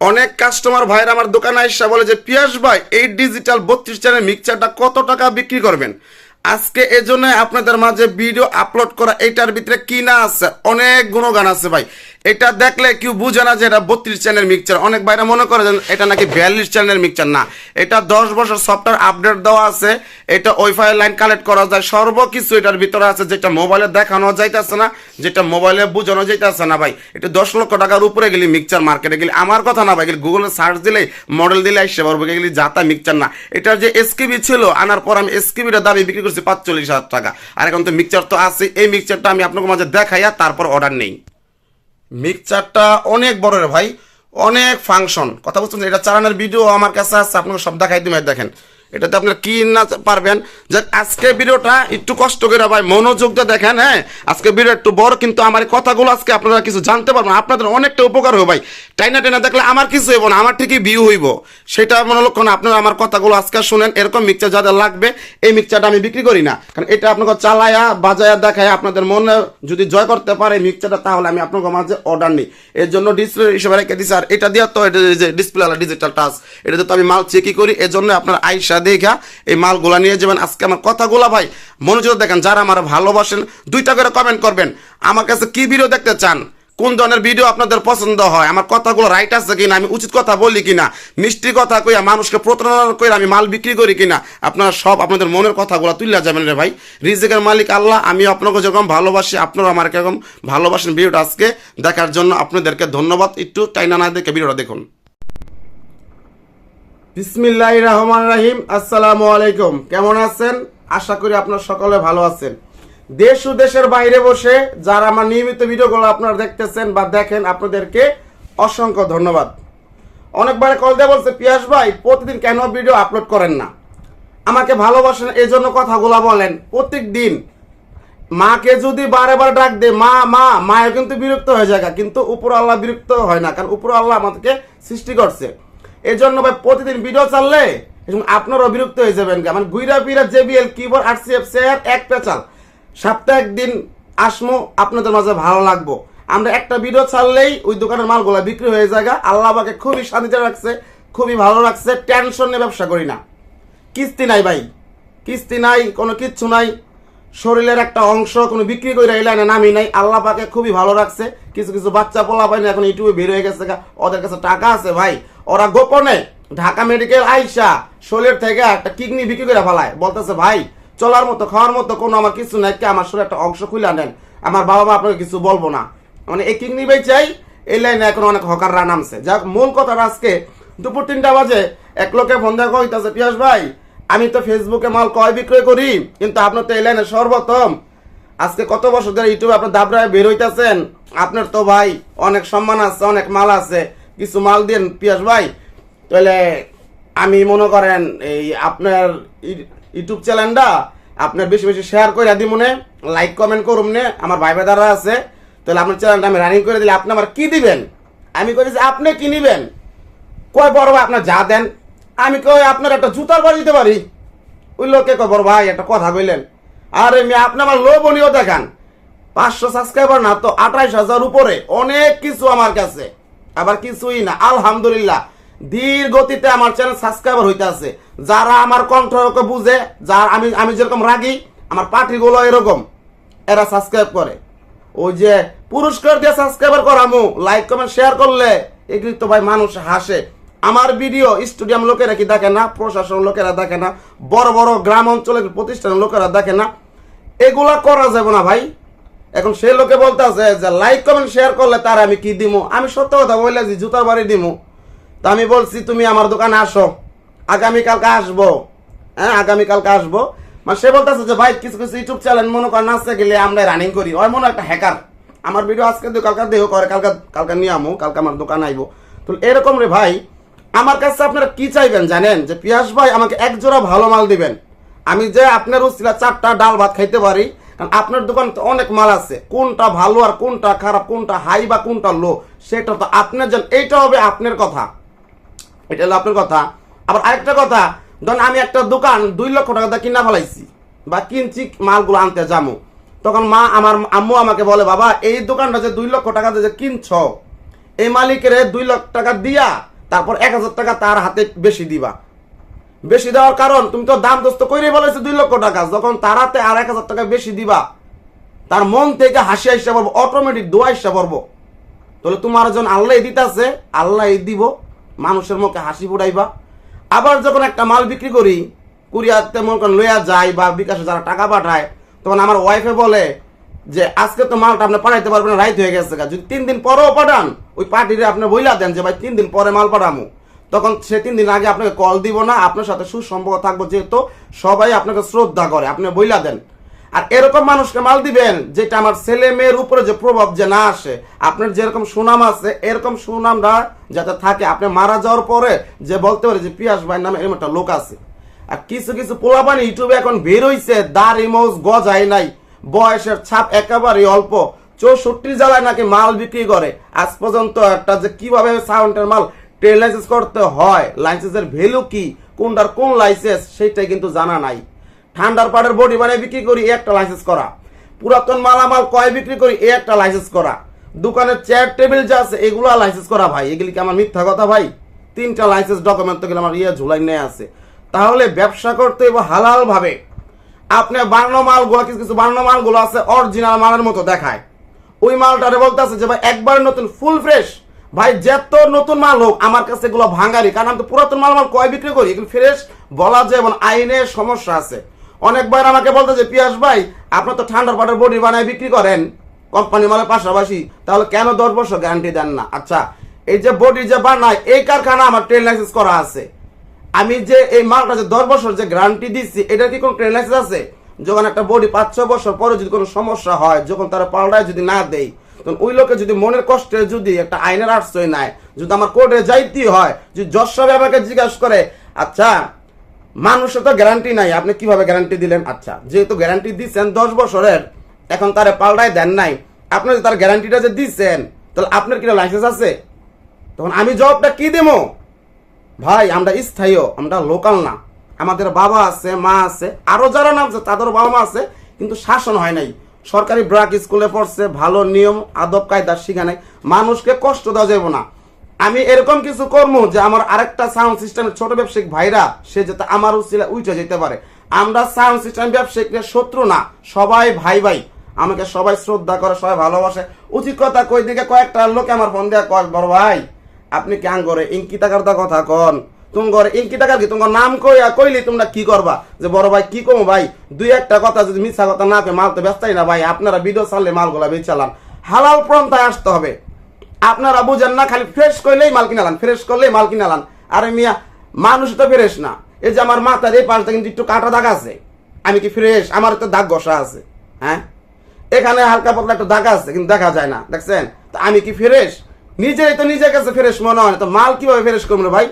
অনেক কাস্টমার ভাইয়ের আমার দোকানে আসা বলে যে, পিয়াস ভাই, এই ডিজিটাল বত্রিশ চ্যানেল মিক্সচারটা কত টাকা বিক্রি করবেন? আজকে এজন্য আপনাদের মাঝে ভিডিও আপলোড করা এটার ভিতরে কি না আছে? অনেক গুণগান আছে ভাই। এটা দেখলে কেউ বুঝে না যে এটা বত্রিশ চ্যানেল মিক্সচার অনেক ভাইরা মনে করে যে এটা নাকি বিয়াল্লিশ চ্যানেল মিক্সচার না, এটা দশ বছর সফটওয়্যার আপডেট দেওয়া আছে। এটা ওয়াইফাই লাইন কালেক্ট করা যায়। সর্বকিছু এটার ভিতরে আছে যেটা মোবাইলে দেখানো যাইতেছে না, যেটা মোবাইলে বোঝানো যাইতেছে না ভাই। এটা দশ লক্ষ টাকার উপরে গেলি মিক্সচার মার্কেটে গেলি আমার কথা না ভাই, গেলি গুগলে সার্চ দিলেই মডেল দিলে আসতে পারব গেলি যাতা মিক্সচার না। এটার যে এসকিবি ছিল, আনার পর আমি এসকিবিটা দাবি বিক্রি করছি পাঁচচল্লিশ হাজার টাকা। আর এখন তো মিক্সার তো আছে, এই মিক্সারটা আমি আপনাকে মাঝে দেখাইয়া তারপর অর্ডার নেই। মিক্সচারটা অনেক বড় রে ভাই, অনেক ফাংশন কথা বলছেন এটা চালানোর ভিডিও আমার কাছে আছে, আপনাকে সব দেখাই দিই দেখেন। এটাতে আপনারা কি না পারবেন? যে আজকে ভিডিওটা একটু কষ্ট করে ভাই মনোযোগ দিয়ে দেখেন হ্যাঁ? আজকে ভিডিও একটু বড়, কিন্তু আমার কথাগুলো আজকে আপনারা কিছু জানতে পারবেন আপনাদের অনেকটা উপকার হবে ভাই। টাইনা টাইনা দেখলে আমার কিছু হইব না, আমার ঠিকই ভিউ হইব। সেটা মনে লক্ষ্য না, আপনারা আমার কথাগুলো আজকে শুনেন, এরকম মিক্সচার যাদের লাগবে, এই মিক্সচারটা আমি বিক্রি করি না। কারণ এটা আপনাকে চালায়া, বাজায়া দেখায় আপনাদের মনে যদি জয় করতে পারে মিক্সচারটা তাহলে আমি আপনাকে মাঝে অর্ডার নিই। এর জন্য ডিসপ্লে হিসেবে রেখে দিচ্ছি আর এটা দিয়ে তো এটা যে ডিসপ্লে ডিজিটাল টাচ এটাতে তো আমি মাল চেকই করি। এর জন্য আপনার আইসা দেখা এই মালগুলা নিয়ে যাবেন, আজকে আমার কথাগুলা ভাই মনোযোগ দেখেন, যারা আমার ভালোবাসেন, দুইটা করে কমেন্ট করবেন। আমার কাছে কি ভিডিও দেখতে চান? কোন ধরনের ভিডিও আপনাদের পছন্দ হয়? আমার কথাগুলো রাইট আছে কিনা? আমি উচিত কথা বলি কিনা? মিষ্টি কথা কইয়া মানুষকে প্রতারণা করে আমি মাল বিক্রি করি কিনা? আপনারা সব আপনাদের মনের কথাগুলো তুলে যাবেন রে ভাই। রিজিকের মালিক আল্লাহ, আমি আপনাকে যেরকম ভালোবাসি, আপনারা আমার কীরকম ভালোবাসেন ভিডিওটা আজকে দেখার জন্য। আপনাদেরকে ধন্যবাদ। একটু টাইনা না দেখে ভিডিওটা দেখুন। বিসমিল্লাহ রহমান রাহিম। আসসালামু আলাইকুম। কেমন আছেন? আশা করি আপনার সকলে ভালো আছেন। দেশ ও দেশের বাইরে বসে যারা আমার নিয়মিত ভিডিওগুলো আপনারা দেখতেছেন বা দেখেন, আপনাদেরকে অসংখ্য ধন্যবাদ। অনেকবার কল দিয়ে বলছে, পিয়াস ভাই, প্রতিদিন কেন ভিডিও আপলোড করেন না? আমাকে ভালোবাসেন এই জন্য কথাগুলো বলেন প্রত্যেক দিন মাকে যদি বারে বারে ডাক দে মা মা, মায়ের কিন্তু বিরক্ত হয়ে যায় কিন্তু উপর আল্লাহ বিরক্ত হয় না, কারণ উপর আল্লাহ আমাদেরকে সৃষ্টি করছে। এই জন্য ভাই প্রতিদিন ভিডিও চাললে এবং আপনারাও বিরক্ত হয়ে যাবেন মানে গুইরা পিরা জেবিএল কিবোর্ড আর সি এফ শেয়ার এক পেঁচাল। সপ্তাহে একদিন আসমো, আপনাদের মাঝে ভালো লাগবো। আমরা একটা ভিডিও ছাড়লেই ওই দোকানের মালগুলা বিক্রি হয়ে যায় আল্লাহ আমাকে খুবই শান্তিতে রাখছে, খুবই ভালো রাখছে, টেনশন নিয়ে ব্যবসা করি না। কিস্তি নাই ভাই। কিস্তি নাই, কোনো কিচ্ছু নাই। শরীরের একটা অংশ কোনো বিক্রি করে এই লাইনে নামি নাই। আল্লাহ পাকে খুবই ভালো রাখছে। কিছু কিছু বাচ্চা পোলা না এখন ইউটিউবে বের হয়ে গেছে ওদের কাছে টাকা আছে ভাই। ওরা গোপনে ঢাকা মেডিকেল আইসা শরীর থেকে একটা কিডনি বিক্রি করে ফেলায়। বলতেছে, ভাই, চলার মতো, খাওয়ার মতো কোনো আমার কিছু নাই। আমার শরীরে একটা অংশ খুলে নেন? আমার বাবা মা আপনাকে কিছু বলব না। মানে এই কিডনি বেচাই এই লাইনে এখন অনেক হকাররা নামছে। যাক, মূল কথাটা আজকে দুপুর তিনটা বাজে। এক লোকে ফোন দেখা কইতাছে, পিয়াস ভাই আমি তো ফেসবুকে মাল কয় বিক্রয় করি, কিন্তু আপনার তো এই লাইনে সর্বপ্রথম আজকে কত বছর ধরে ইউটিউবে আপনার দাবরায় বের হইতেছেন? আপনার তো ভাই অনেক সম্মান আছে, অনেক মাল আছে। কিছু মাল দিন পিয়াস ভাই, তাহলে আমি মনে করেন এই আপনার ইউটিউব চ্যানেলটা আপনার বেশি বেশি শেয়ার করে দিই মনে লাইক কমেন্ট করুন নে। আমার ভাই বেদারা আছে, তাহলে আপনার চ্যানেলটা আমি রানিং করে দিলে আপনি আমার কি দিবেন? আমি যে আপনি কি নিবেন? কয় বড় আপনার যা দেন আমি কই, আপনার একটা জুতার বাড়ি দিতে পারি? ওই লোকে কবর ভাই, একটা কথা কইলেন। আরে আমি আপনি আমার লোভনীয় দেখান। পাঁচশো সাবস্ক্রাইবার না, তো আঠাইশ হাজার উপরে। অনেক কিছু আমার কাছে। আবার কিছুই না। আলহামদুলিল্লাহ। ধীর গতিতে আমার চ্যানেল সাবস্ক্রাইবার হইতে আছে। যারা আমার কণ্ঠকে বুঝে, যারা আমি আমি যেরকম রাগি, আমার পার্টিগুলো এরকম, এরা সাবস্ক্রাইব করে। ওই যে পুরস্কার দিয়ে সাবস্ক্রাইবার করামু লাইক কমেন্ট শেয়ার করলে, এগুলি তো ভাই মানুষ হাসে। আমার ভিডিও স্টুডিয়াম লোকেরা কি দেখে না? প্রশাসন লোকেরা দেখে না? বড় বড় গ্রাম অঞ্চলের প্রতিষ্ঠানের লোকেরা দেখে না? এগুলা করা যাবে না ভাই। এখন সে লোকে বলতে আছে যে লাইক কমেন্ট শেয়ার করলে তার আমি কি দিমু? আমি সত্য কথা বললে যে, জুতার বাড়ি দিমু। তা আমি বলছি, তুমি আমার দোকানে আসো। আগামীকালকে আসব। হ্যাঁ আগামীকালকে আসব। মানে সে বলতেছে যে, ভাই, কিছু কিছু ইউটিউব চ্যানেল মনে করেন নাচতে গেলে আমরা রানিং করি। ওই মনে একটা হ্যাকার আমার ভিডিও আজকে কালকে দেহ করে কালকে কালকে নিয়ে আমো, কালকে আমার দোকান আইবো। তো এরকম রে ভাই আমার কাছে আপনারা কি চাইবেন জানেন? যে পিয়াস ভাই আমাকে এক জোড়া ভালো মাল দিবেন। আমি যে আপনার উচিলা চারটা ডাল ভাত খাইতে পারি, কারণ আপনার দোকান তো অনেক মাল আছে। কোনটা ভালো আর কোনটা খারাপ, কোনটা হাই বা কোনটা লো সেটা তো আপনার জান এইটা হবে আপনার কথা। এটা হলো আপনার কথা। আবার আরেকটা কথা, ধরুন আমি একটা দোকান দুই লক্ষ টাকা দিয়ে কিনা ফেলাইছি বা কিনছি, মালগুলো আনতে যাব তখন মা আমার আম্মু আমাকে বলে, বাবা, এই দোকানটা যে দুই লক্ষ টাকা দিয়ে কিনছ, এই মালিকের দুই লক্ষ টাকা দিয়া তারপর এক হাজার টাকা তার হাতে বেশি দিবা। বেশি দেওয়ার কারণ, তুমি তো দাম দোস্ত করে বলেছ দুই লক্ষ টাকা। যখন তার হাতে আর এক হাজার টাকা বেশি দিবা, তার মন থেকে হাসি আসতে পারব অটোমেটিক দোয়া আসতে পারব তাহলে তোমার যখন আল্লাহ দিতেছে আল্লাহ দিব, মানুষের মুখে হাসি ফুটাইবা। আবার যখন একটা মাল বিক্রি করি কুরিয়াতে মনে করেন লইয়া যায় বা বিকাশে যারা টাকা পাঠায়, তখন আমার ওয়াইফে বলে যে আজকে তো মালটা আপনি পাঠাইতে পারবেন, রাইত হয়ে গেছে যদি তিন দিন পরেও পাঠান, ওই পার্টিরে আপনি বইলা দেন যে, ভাই, তিন দিন পরে মাল পাঠামো। তখন সে তিন দিন আগে আপনাকে কল দিব না, আপনার সাথে সুসম্পর্ক থাকব, যেহেতু সবাই আপনাকে শ্রদ্ধা করে, আপনি বইলা দেন। আর এরকম মানুষকে মাল দিবেন, যেটা আমার ছেলে মেয়ের উপরে যে প্রভাব যে না আসে, আপনার যেরকম সুনাম আছে, এরকম সুনামটা যাতে থাকে, আপনি মারা যাওয়ার পরে যে বলতে পারে যে, পিয়াস ভাই নামে এরকম একটা লোক আছে। আর কিছু কিছু পোলাপানি ইউটিউবে এখন বের হইছে, দাড়ি গজাই নাই। বয়সের ছাপ একেবারে অল্প। চৌষট্টি জেলায় নাকি মাল বিক্রি করে। আজ পর্যন্ত একটা যে কীভাবে সাউন্ডের মাল ট্রেন লাইসেন্স করতে হয়, লাইসেন্সের ভ্যালু কি, কোনটার কোন লাইসেন্স সেটাই কিন্তু জানা নাই। ঠান্ডার পাড়ের বডি বানিয়ে বিক্রি করি একটা লাইসেন্স করা। পুরাতন মালামাল কয় বিক্রি করি একটা লাইসেন্স করা। দোকানের চেয়ার টেবিল যা আছে, এগুলো লাইসেন্স করা ভাই। এগুলি কি আমার মিথ্যা কথা ভাই? তিনটা লাইসেন্স ডকুমেন্ট তো গেলে আমার ইয়ে ঝুলাই নিয়ে আছে। তাহলে ব্যবসা করতে হবে হালাল ভাবে আপনি বানানো মালগুলো, কিছু কিছু বানানো মালগুলো আছে অরিজিনাল মালের মতো দেখায়। ওই মালটারে বলতেছে যে, ভাই, একবার নতুন ফুল ফ্রেশ ভাই, যত নতুন মাল হোক, আমার কাছে এগুলো ভাঙারি কারণ আমি তো পুরাতন মাল মাল কয় বিক্রি করি? এগুলো ফ্রেশ বলা যায় এবং আইনের সমস্যা আছে। অনেকবার আমাকে বলতে যে, পিয়াস ভাই, আপনার তো ঠান্ডার পাটের বডি বানায় বিক্রি করেন কোম্পানি মালের পাশাপাশি। তাহলে কেন দশ বছর গ্যারান্টি দেন না? আচ্ছা এই যে বডি যে বানায়, এই কারখানা আমার ট্রেন লাইসেন্স করা আছে। আমি যে এই মালটা যে দশ বছর যে গ্যারান্টি দিচ্ছি, এটা কি কোনো ট্রেন লাইসেন্স আছে? যখন একটা বডি পাঁচ ছ বছর পরে যদি কোনো সমস্যা হয়, যখন তারা পাল্টায় যদি না দেয়, তখন ওই লোকে যদি মনের কষ্টে যদি একটা আইনের আশ্রয় নেয়, যদি আমার কোর্টে যাইতে হয়, যদি যশ আমাকে জিজ্ঞাসা করে আচ্ছা মানুষের তো গ্যারান্টি নাই, আপনি কীভাবে গ্যারান্টি দিলেন? আচ্ছা যেহেতু গ্যারান্টি দিচ্ছেন দশ বছরের, এখন তারে পাল্টায় দেন নাই, আপনি তার গ্যারান্টিটা যে দিচ্ছেন, তাহলে আপনার কি লাইসেন্স আছে? তখন আমি জবাবটা কি দেবো? ভাই, আমরা স্থায়ী আমরা লোকাল না। আমাদের বাবা আছে, মা আছে, আরও যারা নাম আছে তাদের বাবা মা আছে, কিন্তু শাসন হয় নাই। সরকারি ব্রাক স্কুলে পড়ছে, ভালো নিয়ম, আদব, কায়দা শিখা নাই। মানুষকে কষ্ট দেওয়া যাবে না। আমি এরকম কিছু কর্ম যে আমার আরেকটা সাউন্ড সিস্টেমের ছোট ব্যবসায়িক ভাইরা, সে যাতে আমার উচিলা উঠে যেতে পারে। আমরা সাউন্ড সিস্টেম ব্যবসায়িকের শত্রু না, সবাই ভাই ভাই। আমাকে সবাই শ্রদ্ধা করে, সবাই ভালোবাসে। উচিত কথা কই দিকে কয়েকটা লোকে আমার ফোন দেওয়া কয়, বড় ভাই আপনি কেন করে ইঙ্কি টাকার দা কথা কন? তুমি করে ইঙ্কি টাকার কি? তোমার নাম কইয়া কইলি তোমরা কি করবা? যে বড় ভাই কি কমো ভাই? দুই একটা কথা যদি মিথ্যা কথা না কই মাল তো ব্যস্তাই না ভাই। আপনারা ভিডিও চাললে মালগুলা বেচালান হালাল পন্থায় আসতে হবে। আপনারা বুঝেন না, খালি ফ্রেশ করলেই মাল কিনালান ফ্রেশ করলেই মাল কিনালান আরে মিয়া, মানুষ তো ফ্রেশ না। এই যে আমার মাথার এই পাশটা কিন্তু একটু কাটা দাগ আছে। আমি কি ফ্রেশ আমার তো দাগ ঘষা আছে। হ্যাঁ? এখানে হালকা পাতলা একটা দাগ আছে, কিন্তু দেখা যায় না। দেখছেন? তো আমি কি ফ্রেশ নিজেই তো নিজের কাছে ফ্রেশ মনে হয় তো মাল কীভাবে ফ্রেশ করব রে ভাই?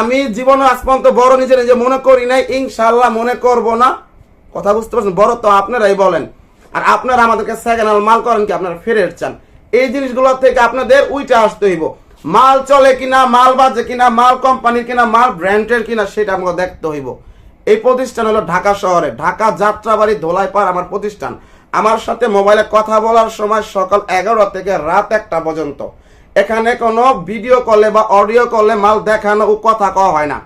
আমি জীবনে আজ পর্যন্ত বড় নিজে নিজে মনে করি নাই ইনশাল্লাহ মনে করব না। কথা বুঝতে পারছেন? বড় তো আপনারাই বলেন। আর আপনারা আমাদেরকে সেকেন্ড হ্যান্ড মাল করেন কি? আপনারা ফেরত চান। এই জিনিসগুলো থেকে আপনাদের উইটা আসতে হইব। মাল চলে কিনা, মাল বাজে কিনা, মাল কোম্পানির কিনা, মাল ব্র্যান্ডের কিনা, সেটা আমাকে দেখতে হইব। এই প্রতিষ্ঠান হলো ঢাকা শহরে। ঢাকা যাত্রাবাড়ি ধোলাইপাড় আমার প্রতিষ্ঠান। আমার সাথে মোবাইলে কথা বলার সময় সকাল এগারো থেকে রাত একটা পর্যন্ত। এখানে কোনো ভিডিও কলে বা অডিও কলে মাল দেখানো ও কথা কওয়া হয় না।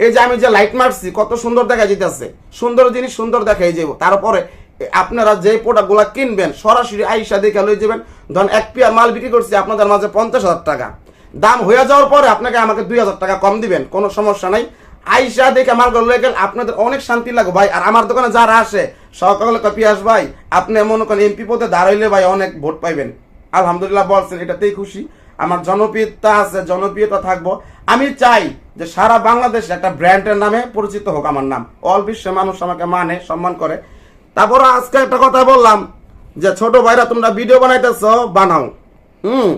এই যে আমি যে লাইট মারছি, কত সুন্দর দেখা যেতেছে সুন্দর জিনিস সুন্দর দেখাই যাব তারপরে আপনারা যে প্রোডাক্টগুলো কিনবেন, সরাসরি আইসা দেখে লই যাবেন। ধরেন এক পিয়ার মাল বিক্রি করছি, আপনাদের মাঝে পঞ্চাশ হাজার টাকা। দাম হয়ে যাওয়ার পরে আপনাকে আমাকে দুই হাজার টাকা কম দিবেন, কোনো সমস্যা নাই। আইসা দেখে মালগুলো লয়ে গেলে, আপনাদের অনেক শান্তি লাগবে ভাই। আর আমার দোকানে যারা আসে সকালে পিয়াস ভাই, আপনি মনে করেন এমপি পদে দাঁড়াইলে ভাই অনেক ভোট পাইবেন। আলহামদুলিল্লাহ বলছেন, এটাতেই খুশি। আমার জনপ্রিয়তা আছে, জনপ্রিয়তা থাকব। আমি চাই যে সারা বাংলাদেশ একটা ব্র্যান্ডের নামে পরিচিত হোক আমার নাম। অল বিশ্বে মানুষ আমাকে মানে সম্মান করে। তারপর আজকে একটা কথা বললাম, যে ছোট ভাইরা তোমরা ভিডিও বানাইতেছ, বানাও। হুম।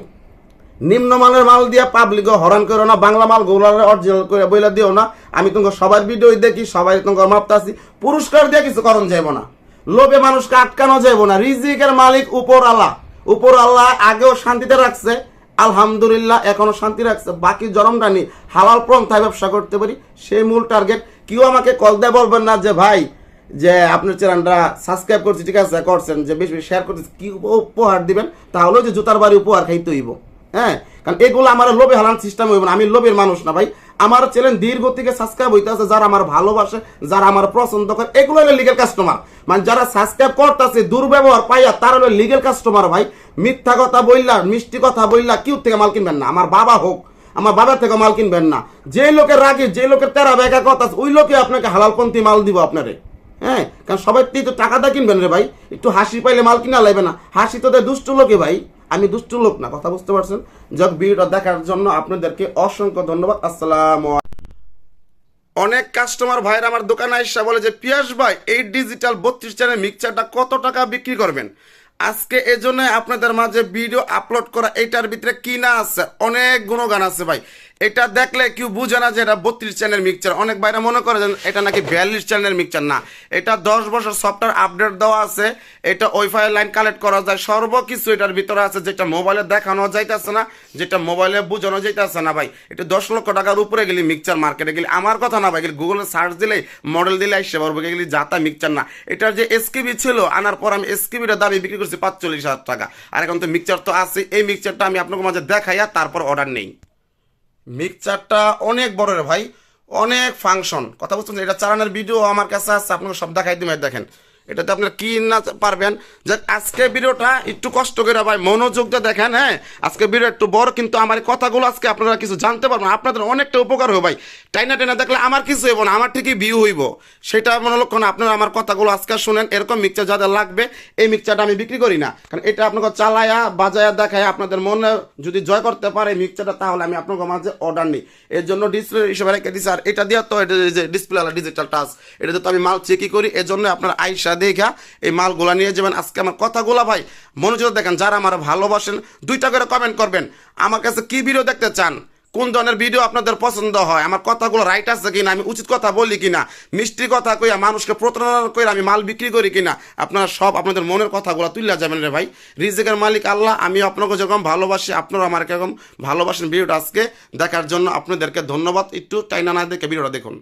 নিম্নমানের মাল দিয়া পাবলিক হরান করো না, বাংলা মাল গোলারে অরিজিনাল করে বইলা দিও না। আমি তোমাকে সবার ভিডিও দেখি, সবাই তোমাকে মাপতাছি পুরস্কার দিয়ে কিছু করণ যাব না। লোভে মানুষকে আটকানো যাইব না। রিজিকের মালিক উপর আল্লাহ উপর আল্লাহ আগেও শান্তিতে রাখছে, আলহামদুলিল্লাহ এখনও শান্তি রাখছে। বাকি জরমটা নি হালাল পন্থায় ব্যবসা করতে পারি, সেই মূল টার্গেট কেউ আমাকে কল দিয়ে বলবেন না যে, ভাই, যে আপনার চ্যানেলটা সাবস্ক্রাইব করছি, ঠিক আছে, করছেন, যে বেশি বেশি শেয়ার করতেছি, কি উপ- উপহার দিবেন? তাহলেও যে জুতার বাড়ি উপহার খাইতে হইব। হ্যাঁ? কারণ এগুলো আমার লোভে হালান সিস্টেম হইব না, আমি লোভের মানুষ না, ভাই। আমার চ্যানেল দীর্ঘ থেকে সাবস্ক্রাইব হইতে আছে, যারা আমার ভালোবাসে, যারা আমার পছন্দ করে, এগুলো হলো লিগেল কাস্টমার মানে যারা সাবস্ক্রাইব করতেছে, দুর্ব্যবহার পাইয়া, তার হলো লিগেল কাস্টমার ভাই। মিথ্যা কথা বললা মিষ্টি কথা বললা কেউ থেকে মাল কিনবেন না। আমার বাবা হোক, আমার বাবা থেকে মাল কিনবেন না। যে লোকের রাগে, যে লোকের তেরা বেকা কথা ওই লোকে আপনাকে হালালপন্থী মাল দিব আপনারে। হ্যাঁ? কারণ সবাই তো টাকা দা কিনবেন রে ভাই। একটু হাসি পাইলে মাল কিনা লাগবে না। হাসি তো দেয় দুষ্ট লোকে ভাই। আমি দুষ্ট লোক না, কথা বুঝতে পারছেন? যাক, ভিডিওটা দেখার জন্য আপনাদেরকে অসংখ্য ধন্যবাদ, আসসালাম অনেক কাস্টমার ভাইরা আমার দোকানে আসা বলে যে, পিয়াস ভাই, এই ডিজিটাল বত্রিশ চ্যানেল মিক্সারটা কত টাকা বিক্রি করবেন? আজকে এজন্য জন্য আপনাদের মাঝে ভিডিও আপলোড করা, এইটার ভিতরে কি না আছে, অনেক গুণগান আছে ভাই। এটা দেখলে কেউ বুঝে না যে এটা বত্রিশ চ্যানেল মিক্সচার অনেক বাইরে মনে করে এটা নাকি বিয়াল্লিশ চ্যানেল মিক্সচার না, এটা দশ বছর সফটওয়্যার আপডেট দেওয়া আছে, এটা ওয়াইফাই লাইন কালেক্ট করা যায়। সর্বকিছু এটার ভিতরে আছে, যেটা মোবাইলে দেখানো যাইতেছে না, যেটা মোবাইলে বোঝানো যাইতেছে না ভাই। এটা দশ লক্ষ টাকার উপরে গেলে মিক্সচার মার্কেটে গেলে। আমার কথা না ভাই, গেলি গুগলে সার্চ দিলেই মডেল দিলে আসতে পারব গেলে যাতা মিক্সচার না। এটার যে এসকিবি ছিল, আনার পর আমি এসকিবিটা দাবি বিক্রি করছি পাঁচচল্লিশ হাজার টাকা। আর এখন তো মিক্সচার তো আছে, এই মিক্সচারটা আমি আপনাকে মাঝে দেখাইয়া তারপর অর্ডার নেই। মিক্সচারটা অনেক বড় রে ভাই। অনেক ফাংশন কথা বলছেন এটা চালানোর ভিডিও আমার কাছে আছে, আপনাকে সব দেখাই দিবে দেখেন। এটাতে আপনারা কি না পারবেন? যে আজকে ভিডিওটা একটু কষ্ট করে ভাই মনোযোগ দেখেন হ্যাঁ? আজকে ভিডিও একটু বড়, কিন্তু আমার কথাগুলো আজকে আপনারা কিছু জানতে পারবেন আপনাদের অনেকটা উপকার হবে ভাই। টাইনা টাইনা দেখলে আমার কিছু হইব না, আমার ঠিকই ভিউ হইব। সেটা মনে লক্ষণ আপনারা আমার কথাগুলো আজকে শুনেন, এরকম মিক্সচার যাদের লাগবে, এই মিক্সচারটা আমি বিক্রি করি না। কারণ এটা আপনাকে চালায়া, বাজায়া দেখায় আপনাদের মনে যদি জয় করতে পারে মিক্সচারটা তাহলে আমি আপনাকে মাঝে অর্ডার নিই। এর জন্য ডিসপ্লে হিসেবে রেখে দিচ্ছি আর এটা দিয়ে তো এটা যে ডিসপ্লে ডিজিটাল টাচ এটা তো আমি মাল চেকই করি। এর জন্য আপনার আইসা দেখা এই মালগুলা নিয়ে যাবেন। আজকে আমার কথাগুলা ভাই, মনোযোগ দেখেন, যারা আমার ভালোবাসেন, দুইটা করে কমেন্ট করবেন। আমার কাছে কি ভিডিও দেখতে চান? কোন ধরনের ভিডিও আপনাদের পছন্দ হয়? আমার কথাগুলো রাইট আছে কিনা? আমি উচিত কথা বলি কিনা? মিষ্টি কথা কইয়া মানুষকে প্রতারণা করে আমি মাল বিক্রি করি কিনা? আপনারা সব আপনাদের মনের কথাগুলো তুলে যাবেন রে ভাই। রিজিকের মালিক আল্লাহ, আমি আপনাকে যেরকম ভালোবাসি, আপনারা আমার কীরকম ভালোবাসেন ভিডিওটা আজকে দেখার জন্য আপনাদেরকে ধন্যবাদ। একটু টাইনা না দেখে ভিডিওটা দেখুন।